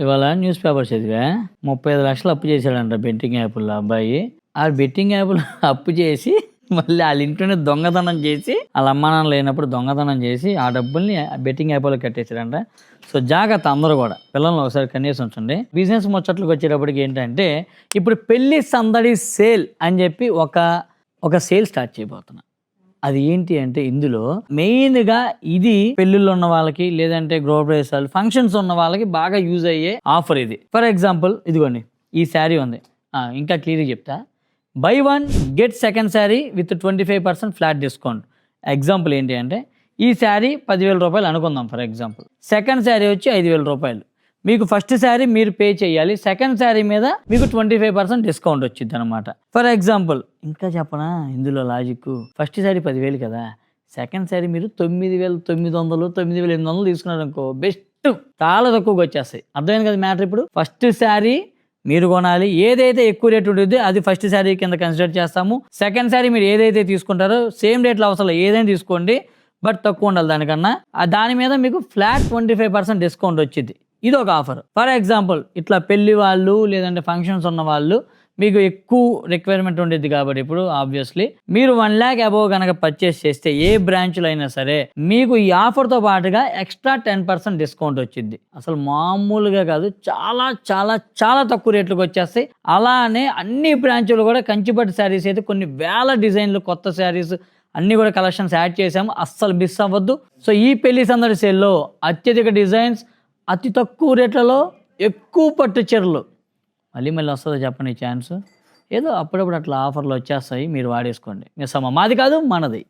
ఇవాళ news paper చదివా. ముప్పై ఐదు లక్షలు అప్పు చేశాడంట బెట్టింగ్ యాప్లో అబ్బాయి. ఆ బెట్టింగ్ యాప్లో అప్పు చేసి మళ్ళీ వాళ్ళ ఇంట్లోనే దొంగతనం చేసి వాళ్ళ అమ్మానాన్న లేనప్పుడు దొంగతనం చేసి ఆ డబ్బుల్ని బెట్టింగ్ యాప్లో కట్టేశాడంట. సో జాగ్రత్త అందరూ కూడా. పిల్లల్ని ఒకసారి కనీసం ఉంచండి బిజినెస్ ముచ్చట్లకు వచ్చేటప్పటికి ఏంటంటే ఇప్పుడు పెళ్ళి సందడి సేల్ అని చెప్పి ఒక ఒక సేల్ స్టార్ట్ చేయబోతున్నా. అది ఏంటి అంటే ఇందులో మెయిన్గా ఇది పెళ్ళిళ్ళు ఉన్న వాళ్ళకి లేదంటే గృహప్రవేశాలు ఫంక్షన్స్ ఉన్న వాళ్ళకి బాగా యూజ్ అయ్యే ఆఫర్ ఇది. ఫర్ ఎగ్జాంపుల్ ఇదిగోండి ఈ శారీ ఉంది. ఇంకా క్లియర్గా చెప్తా. Buy one get second sari with twenty five percent flat discount example ఏంటి అంటే ఈ శారీ పదివేల రూపాయలు అనుకుందాం ఫర్ ఎగ్జాంపుల్ సెకండ్ శారీ వచ్చి ఐదు వేల రూపాయలు. మీకు ఫస్ట్ శారీ మీరు పే చేయాలి. సెకండ్ శారీ మీద మీకు ట్వంటీ ఫైవ్ పర్సెంట్ డిస్కౌంట్ వచ్చింది అనమాట ఫర్ ఎగ్జాంపుల్ ఇంకా చెప్పనా? ఇందులో లాజిక్ ఫస్ట్ శారీ పదివేలు కదా. సెకండ్ శారీ మీరు తొమ్మిది వేల తొమ్మిది వందలు తొమ్మిది వేల ఎనిమిది వందలు తీసుకున్నారు అనుకో బెస్ట్ చాలా తక్కువగా వచ్చేస్తాయి. అర్థమైంది కదా మ్యాటర్ ఇప్పుడు? ఫస్ట్ శారీ మీరు కొనాలి. ఏదైతే ఎక్కువ రేట్ ఉంటుందో అది ఫస్ట్ శారీ కింద కన్సిడర్ చేస్తాము. సెకండ్ శారీ మీరు ఏదైతే తీసుకుంటారో సేమ్ రేట్లో అవసరం ఏదైనా తీసుకోండి. బట్ తక్కువ ఉండాలి దానికన్నా. దాని మీద మీకు flat twenty five percent discount వచ్చింది ఇది ఒక ఆఫర్. ఫర్ ఎగ్జాంపుల్ ఇట్లా పెళ్ళి వాళ్ళు లేదంటే ఫంక్షన్స్ ఉన్న వాళ్ళు మీకు ఎక్కువ రిక్వైర్మెంట్ ఉండేది కాబట్టి ఇప్పుడు ఆబ్వియస్లీ మీరు వన్ ల్యాక్ అబోవ్ కనుక పర్చేస్ చేస్తే ఏ బ్రాంచ్లో అయినా సరే మీకు ఈ ఆఫర్తో పాటుగా ఎక్స్ట్రా టెన్ పర్సెంట్ డిస్కౌంట్ వచ్చింది అసలు మామూలుగా కాదు చాలా చాలా చాలా తక్కువ రేట్లకు వచ్చేస్తాయి. అలానే అన్ని బ్రాంచ్లు కూడా కంచిపట్టు శారీస్ అయితే కొన్ని వేల డిజైన్లు కొత్త శారీస్ అన్ని కూడా కలెక్షన్స్ యాడ్ చేసాము అస్సలు మిస్ అవ్వద్దు. సో ఈ పెళ్ళి సందడి సేల్లో అత్యధిక డిజైన్స్ అతి తక్కువ రేట్లలో ఎక్కువ పట్టు చీరలు. మళ్ళీ మళ్ళీ వస్తుందో చెప్పండి ఛాన్స్ ఏదో అప్పుడప్పుడు అట్లా ఆఫర్లు వచ్చేస్తాయి మీరు వాడేసుకోండి. మీ సమ మాది కాదు మనది.